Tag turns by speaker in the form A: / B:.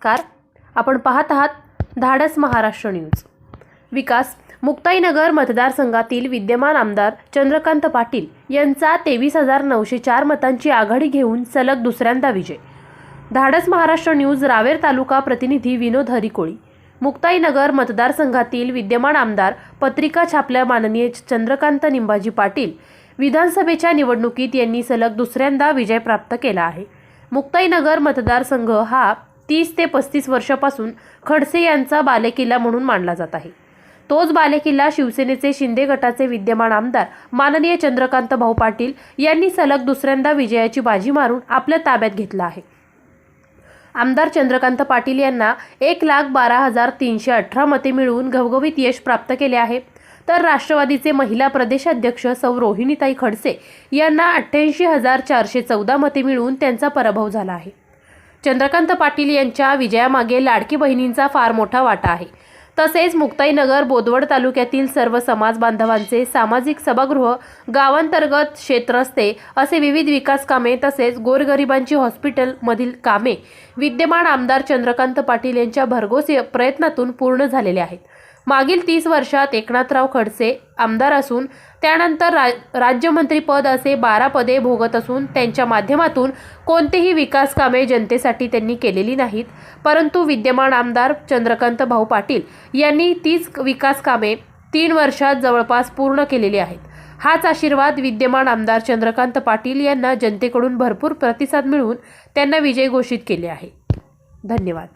A: नमस्कार. आपण पाहत आहात धाडस महाराष्ट्र न्यूज. विकास मुक्ताईनगर मतदारसंघातील विद्यमान आमदार चंद्रकांत पाटील यांचा तेवीस हजार नऊशे चार मतांची आघाडी घेऊन सलग दुसऱ्यांदा विजय. धाडस महाराष्ट्र न्यूज रावेर तालुका प्रतिनिधी विनोद हरिकोळी. मुक्ताईनगर मतदारसंघातील विद्यमान आमदार पत्रिका छापल्या माननीय चंद्रकांत निंबाजी पाटील विधानसभेच्या निवडणुकीत यांनी सलग दुसऱ्यांदा विजय प्राप्त केला आहे. मुक्ताईनगर मतदारसंघ हा तीस ते पस्तीस वर्षापासून खडसे यांचा बालेकिल्ला म्हणून मानला जात आहे. तोच बालेकिल्ला शिवसेनेचे शिंदे गटाचे विद्यमान आमदार माननीय चंद्रकांत भाऊ पाटील यांनी सलग दुसऱ्यांदा विजयाची बाजी मारून आपल्या ताब्यात घेतला आहे. आमदार चंद्रकांत पाटील यांना एक लाख बारा हजार तीनशे अठरा मते मिळवून घवघवीत यश प्राप्त केले आहे. तर राष्ट्रवादीचे महिला प्रदेशाध्यक्ष सौ रोहिणीताई खडसे यांना अठ्ठ्याऐंशी हजार चारशे चौदा मते मिळवून त्यांचा पराभव झाला आहे. चंद्रकांत पाटील यांच्या विजयामागे लाडकी बहिणींचा फार मोठा वाटा आहे. तसेच मुक्ताईनगर बोदवड तालुक्यातील सर्व समाज बांधवांचे सामाजिक सभागृह गावांतर्गत क्षेत्रस्ते असे विविध विकास कामे तसेच गोरगरिबांची हॉस्पिटलमधील कामे विद्यमान आमदार चंद्रकांत पाटील यांच्या भरघोस प्रयत्नातून पूर्ण झालेले आहेत. मागील तीस वर्षात एकनाथराव खडसे आमदार असून त्यानंतर रा राज्यमंत्रीपद असे बारा पदे भोगत असून त्यांच्या माध्यमातून कोणतेही विकास कामे जनतेसाठी त्यांनी केलेली नाहीत. परंतु विद्यमान आमदार चंद्रकांत भाऊ पाटील यांनी तीच विकास कामे तीन वर्षात जवळपास पूर्ण केलेली आहेत. हाच आशीर्वाद विद्यमान आमदार चंद्रकांत पाटील यांना जनतेकडून भरपूर प्रतिसाद मिळवून त्यांना विजय घोषित केले आहे. धन्यवाद.